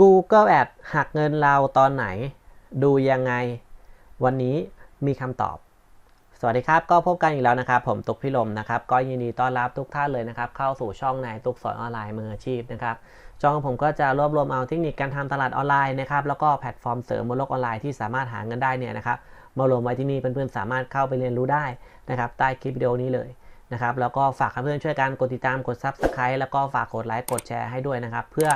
Google Ad หักเงินเราตอนไหน ดูยังไง วันนี้มีคำตอบ สวัสดีครับ ก็พบกันอีกแล้วนะครับ ผมตุกพิลมนะครับ ก็ยินดีต้อนรับทุกท่านเลยนะครับ เข้าสู่ช่องในตุกสอนออนไลน์มืออาชีพนะครับช่องของผมก็จะรวบรวมเอาเทคนิคการทำตลาดออนไลน์นะครับ แล้วก็แพลตฟอร์มเสริมบนโลกออนไลน์ที่สามารถหาเงินได้เนี่ยนะครับ มารวมไว้ที่นี่เพื่อนๆสามารถเข้าไปเรียนรู้ได้นะครับ ใต้คลิปวิดีโอนี้เลยนะครับ แล้วก็ฝากเพื่อนๆช่วยกันกดติดตาม กด Subscribe แล้วก็ฝากกดไลค์ กดแชร์ให้ด้วยนะครับ เพื่อ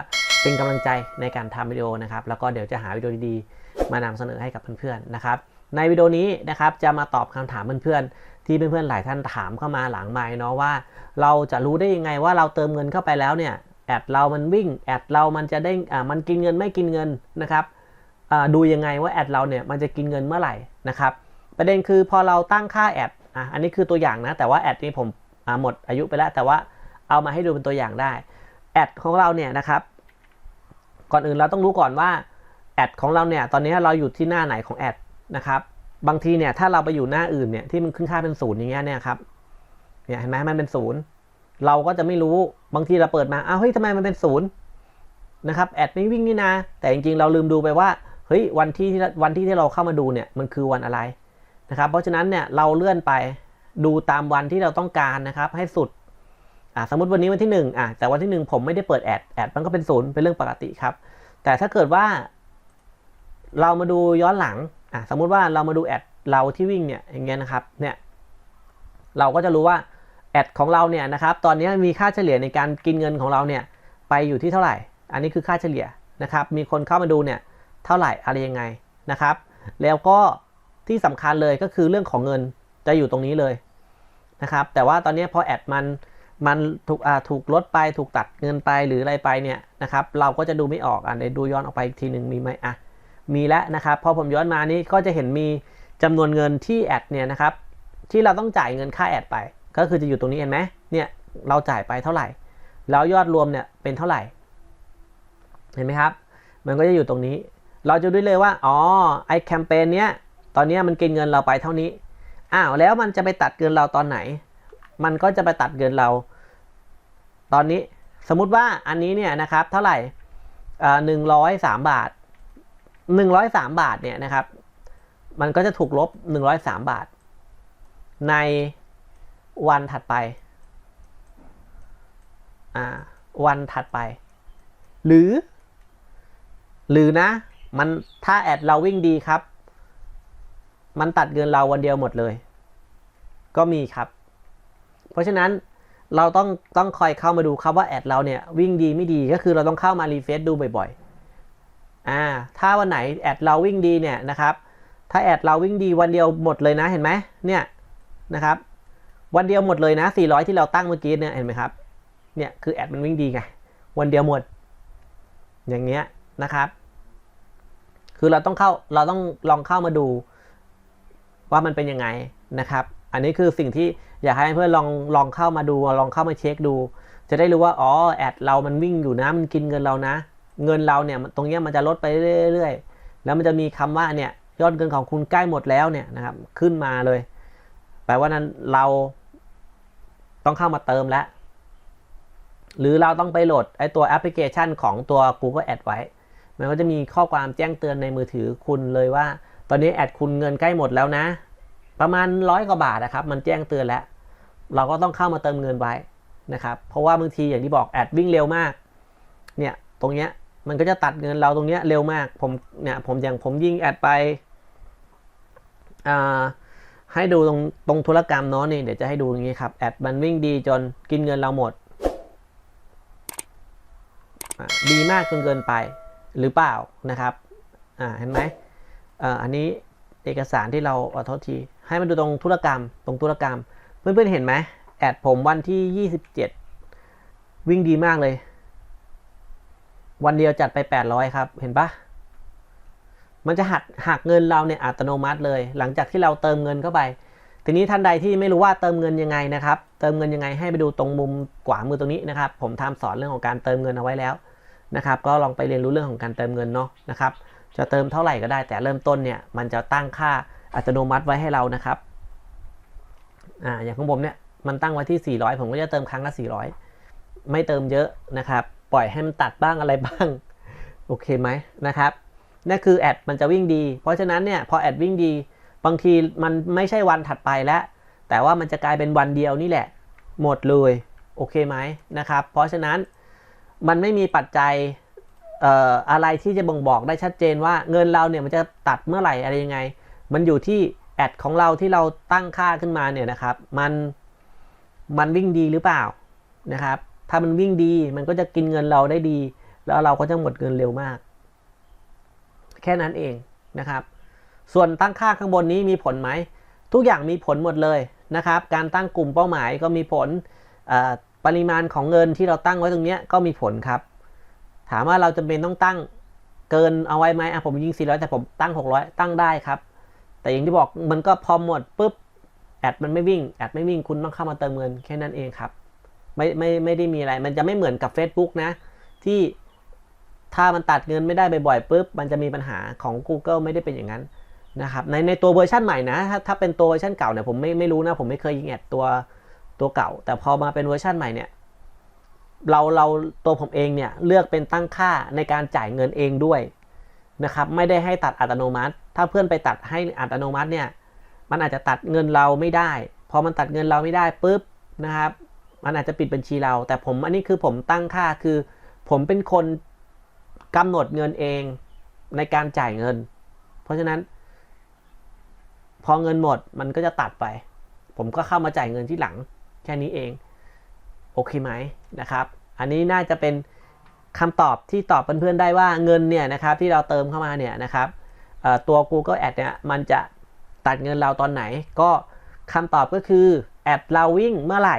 เป็นกำลังใจในการทำวิดีโอนะครับ แล้วก็เดี๋ยวจะหาวิดีโอดีๆ มานำเสนอให้กับเพื่อนๆนะครับ ในวิดีโอนี้นะครับจะมาตอบคำถามเพื่อนๆ ที่เพื่อนๆหลายท่านถามเข้ามาหลังไมค์เนาะว่า เราจะรู้ได้ยังไงว่าเราเติมเงินเข้าไปแล้วเนี่ยแอดเรามันวิ่งแอดเรามันจะได้อ่ามันกินเงินไม่กินเงินนะครับอ่าดูยังไงว่าแอดเราเนี่ยมันจะกินเงินเมื่อไหร่นะครับประเด็นคือพอเราตั้งค่าแอดอะอันนี้คือตัวอย่างนะแต่ว่าแอดนี้ผมหมดอายุไปแล้วแต่ว่าเอามาให้ดูเป็นตัวอย่างได้แอดของเราเนี่ยนะครับ ก่อนอื่นเราต้องรู้ก่อนว่าแอดของเราเนี่ยตอนนี้เราอยู่ที่หน้าไหนของแอดนะครับบางทีเนี่ยถ้าเราไปอยู่หน้าอื่นเนี่ยที่มันขึ้นค่าเป็นศูนย์อย่างเงี้ยเนี่ยครับเนี่ยเห็นไหมมันเป็นศูนย์เราก็จะไม่รู้บางทีเราเปิดมาอ้าวเฮ้ยทำไมมันเป็นศูนย์นะครับแอดไม่วิ่งนี่นะแต่จริงๆเราลืมดูไปว่าเฮ้ยวันที่ที่วันที่ที่เราเข้ามาดูเนี่ยมันคือวันอะไรนะครับเพราะฉะนั้นเนี่ยเราเลื่อนไปดูตามวันที่เราต้องการนะครับ ให้สุด อ่าสมมติวันนี้วันที่หนึ่งอะแต่วันที่หนึ่งผมไม่ได้เปิดแอดแอดมันก็เป็นศูนย์เป็นเรื่องปกติครับ แต่ถ้าเกิดว่า เรามาดูย้อนหลังอะสมมุติว่าเรามาดูแอดเราที่วิ่งเนี่ยอย่างเงี้ยนะครับเนี่ยเราก็จะรู้ว่าแอดของเราเนี่ยนะครับตอนนี้มีค่าเฉลี่ยในการกินเงินของเราเนี่ยไปอยู่ที่เท่าไหร่ อันนี้คือค่าเฉลี่ยนะครับ มีคนเข้ามาดูเนี่ยเท่าไหร่อะไรยังไงนะครับ แล้วก็ที่สำคัญเลยก็คือเรื่องของเงินจะอยู่ตรงนี้เลยนะครับ แต่ว่าตอนนี้พอแอดมัน มันถูกอ่าถูกลดไปถูกตัดเงินไปหรืออะไรไปเนี่ยนะครับเราก็จะดูไม่ออกอะเดี๋ยวดูย้อนออกไปอีกทีหนึ่งมีไหมอะมีแล้วนะครับพอผมย้อนมานี้ก็จะเห็นมีจำนวนเงินที่แอดเนี่ยนะครับที่เราต้องจ่ายเงินค่าแอดไป ก็คือจะอยู่ตรงนี้เห็นไหมเนี่ยเราจ่ายไปเท่าไหร่ แล้วยอดรวมเนี่ยเป็นเท่าไหร่ เห็นไหมครับ มันก็จะอยู่ตรงนี้ เราจะดูเลยว่าอ๋อไอแคมเปญเนี้ยตอนนี้มันกินเงินเราไปเท่านี้อ้าวแล้วมันจะไปตัดเงินเราตอนไหน มันก็จะไปตัดเงินเรา ตอนนี้สมมุติว่าอันนี้เนี่ยนะครับเท่าไหร่หนึ่งร้อยสามบาท103บาทเนี่ยนะครับ มันก็จะถูกลบ103บาท ในวันถัดไปวันถัดไป หรือ หรือนะ มันถ้าแอดเราวิ่งดีครับ มันตัดเงินเราวันเดียวหมดเลย ก็มีครับ เพราะฉะนั้น เราต้องต้องคอยเข้ามาดูครับว่าแอดเราเนี่ยวิ่งดีไม่ดีก็คือเราต้องเข้ามารีเฟซดูบ่อยๆอ่าถ้าวันไหนแอดเราวิ่งดีเนี่ยนะครับ ถ้าแอดเราวิ่งดีวันเดียวหมดเลยนะเห็นไหมเนี่ยนะครับ วันเดียวหมดเลยนะ 400 ที่เราตั้งเมื่อกี้เนี่ยเห็นไหมครับเนี่ยคือแอดมันวิ่งดีไงวันเดียวหมด อย่างเงี้ยนะครับ คือเราต้องเข้าเราต้องลองเข้ามาดูว่ามันเป็นยังไงนะครับ อันนี้คือสิ่งที่อยากให้เพื่อนลองลองเข้ามาดูลองเข้ามาเช็คดู จะได้รู้ว่าอ๋อแอดเรามันวิ่งอยู่นะมันกินเงินเรานะ เงินเราเนี่ยตรงนี้มันจะลดไปเรื่อยๆแล้วมันจะมีคำว่าเนี่ยยอดเงินของคุณใกล้หมดแล้วเนี่ยนะครับขึ้นมาเลย แปลว่านั้นเราต้องเข้ามาเติมแล้ว หรือเราต้องไปโหลดไอตัวแอปพลิเคชันของตัว Google Ad ไว้ มันก็จะมีข้อความแจ้งเตือนในมือถือคุณเลยว่า ตอนนี้แอดคุณเงินใกล้หมดแล้วนะ ประมาณร้อยกว่าบาทนะครับ มันแจ้งเตือนแล้ว เราก็ต้องเข้ามาเติมเงินไว้นะครับ เพราะว่าบางทีอย่างที่บอกแอดวิ่งเร็วมาก เนี่ย ตรงเนี้ยมันก็จะตัดเงินเราตรงเนี้ยเร็วมาก ผมเนี่ยผมอย่างผมยิ่งแอดไปอ่าให้ดูตรงตรงธุรกรรมเนาะนี่เดี๋ยวจะให้ดูอย่างนี้ครับแอดมันวิ่งดีจนกินเงินเราหมด ดีมากจนเกินไปหรือเปล่านะครับอ่าเห็นไหมอ่าอันนี้ เอกสารที่เราขอโทษที ให้มันดูตรงธุรกรรม ตรงธุรกรรม เพื่อนๆเห็นไหมแอดผมวันที่ 27 วิ่งดีมากเลย วันเดียวจัดไป 800 ครับ เห็นปะมันจะหักหักเงินเราเนี่ยอัตโนมัติเลย หลังจากที่เราเติมเงินเข้าไป ทีนี้ท่านใดที่ไม่รู้ว่าเติมเงินยังไงนะครับ เติมเงินยังไงให้ไปดูตรงมุมขวามือตรงนี้นะครับ ผมทำสอนเรื่องของการเติมเงินเอาไว้แล้วนะครับ ก็ลองไปเรียนรู้เรื่องของการเติมเงินเนาะนะครับ จะเติมเท่าไหร่ก็ได้ แต่เริ่มต้นเนี่ยมันจะตั้งค่าอัตโนมัติไว้ให้เรานะครับอ่าอย่างของผมเนี่ยมันตั้งไว้ที่ 400 ผมก็จะเติมครั้งละ 400 ไม่เติมเยอะนะครับ ปล่อยให้มันตัดบ้างอะไรบ้าง โอเคไหมนะครับนั่นคือแอดมันจะวิ่งดี เพราะฉะนั้นเนี่ยพอแอดวิ่งดี บางทีมันไม่ใช่วันถัดไปแล้ว แต่ว่ามันจะกลายเป็นวันเดียวนี่แหละ หมดเลย โอเคไหมนะครับ เพราะฉะนั้นมันไม่มีปัจจัย อะไรที่จะบ่งบอกได้ชัดเจนว่าเงินเราเนี่ยมันจะตัดเมื่อไหร่อะไรยังไง มันอยู่ที่แอดของเราที่เราตั้งค่าขึ้นมาเนี่ยนะครับ มันมันวิ่งดีหรือเปล่านะครับ ถ้ามันวิ่งดีมันก็จะกินเงินเราได้ดี แล้วเราก็จะหมดเงินเร็วมาก แค่นั้นเองนะครับ ส่วนตั้งค่าข้างบนนี้มีผลไหม ทุกอย่างมีผลหมดเลยนะครับ การตั้งกลุ่มเป้าหมายก็มีผลปริมาณของเงินที่เราตั้งไว้ตรงนี้ก็มีผลครับ ถามว่าเราจำเป็นต้องตั้งเกินเอาไว้ไหมอะผมยิง 400 แต่ผมตั้ง 600 ตั้งได้ครับ แต่อย่างที่บอกมันก็พอหมดปุ๊บแอดมันไม่วิ่งแอดไม่วิ่งคุณต้องเข้ามาเติมเงินแค่นั้นเองครับ ไม่ไม่ไม่ได้มีอะไร มันจะไม่เหมือนกับ Facebook นะ ที่ถ้ามันตัดเงินไม่ได้บ่อยๆปุ๊บมันจะมีปัญหาของ Google ไม่ได้เป็นอย่างนั้นนะครับในในตัวเวอร์ชันใหม่นะ ถ้าถ้าเป็นตัวเวอร์ชันเก่าเนี่ยผมไม่ไม่รู้นะ ผมไม่เคยยิงแอดตัวตัวเก่า แต่พอมาเป็นเวอร์ชันใหม่เนี่ย เราเราตัวผมเองเนี่ยเลือกเป็นตั้งค่าในการจ่ายเงินเองด้วยนะครับไม่ได้ให้ตัดอัตโนมัติ ถ้าเพื่อนไปตัดให้อัตโนมัติเนี่ยมันอาจจะตัดเงินเราไม่ได้ พอมันตัดเงินเราไม่ได้ปุ๊บนะครับมันอาจจะปิดบัญชีเรา แต่ผมอันนี้คือผมตั้งค่าคือ ผมเป็นคนกำหนดเงินเองในการจ่ายเงิน เพราะฉะนั้น พอเงินหมดมันก็จะตัดไป ผมก็เข้ามาจ่ายเงินที่หลังแค่นี้เอง โอเคไหมนะครับ อันนี้น่าจะเป็นคำตอบที่ตอบเพื่อนๆได้ว่าเงินเนี่ยนะครับที่เราเติมเข้ามาเนี่ยนะครับตัว Google Ad เนี่ยมันจะตัดเงินเราตอนไหน ก็คำตอบก็คือแอดเราวิ่งเมื่อไหร่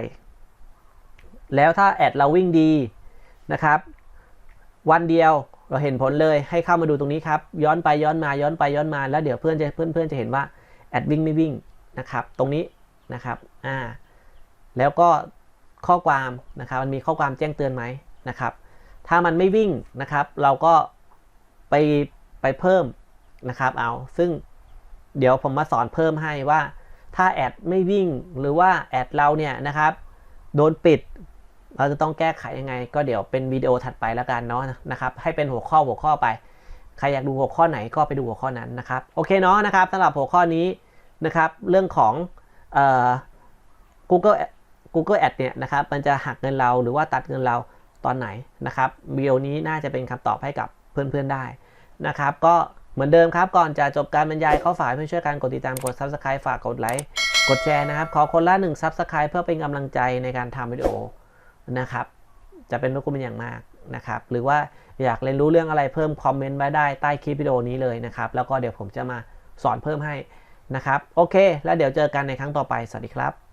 แล้วถ้าแอดเราวิ่งดีนะครับ วันเดียวเราเห็นผลเลยให้เข้ามาดูตรงนี้ครับ ย้อนไปย้อนมาย้อนไปย้อนมาแล้วเดี๋ยวเพื่อนจะเพื่อนเพื่อนจะเห็นว่าแอดวิ่งไม่วิ่งนะครับ ตรงนี้นะครับอ่าแล้วก็ ข้อความนะครับ มันมีข้อความแจ้งเตือนไหมนะครับ ถ้ามันไม่วิ่งนะครับ เราก็ไปไปเพิ่มนะครับเอา ซึ่งเดี๋ยวผมมาสอนเพิ่มให้ว่า ถ้าแอดไม่วิ่งหรือว่าแอดเราเนี่ยนะครับโดนปิด เราจะต้องแก้ไขยังไง ก็เดี๋ยวเป็นวิดีโอถัดไปแล้วกันเนาะนะครับ ให้เป็นหัวข้อหัวข้อไป ใครอยากดูหัวข้อไหนก็ไปดูหัวข้อนั้นนะครับ โอเคเนาะนะครับสำหรับหัวข้อนี้นะครับ เรื่องของเอ่อ Google Google Ad เนี่ยนะครับมันจะหักเงินเราหรือว่าตัดเงินเราตอนไหนนะครับวิดีโอนี้น่าจะเป็นคำตอบให้กับเพื่อนๆได้นะครับก็เหมือนเดิมครับ ก่อนจะจบการบรรยายเข้าฝ่ายเพื่อนช่วยกันกดติดตามกด Subscribe ฝากกดไลค์กดแชร์นะครับ ขอคนละหนึ่ง Subscribe เพื่อเป็นกำลังใจในการทำวิดีโอนะครับจะเป็นรบกวนเป็นอย่างมากนะครับหรือว่าอยากเรียนรู้เรื่องอะไรเพิ่มคอมเมนต์ไว้ได้ใต้คลิปวิดีโอนี้เลยนะครับแล้วก็เดี๋ยวผมจะมาสอนเพิ่มให้นะครับโอเค แล้วเดี๋ยวเจอกันในครั้งต่อไป สวัสดีครับ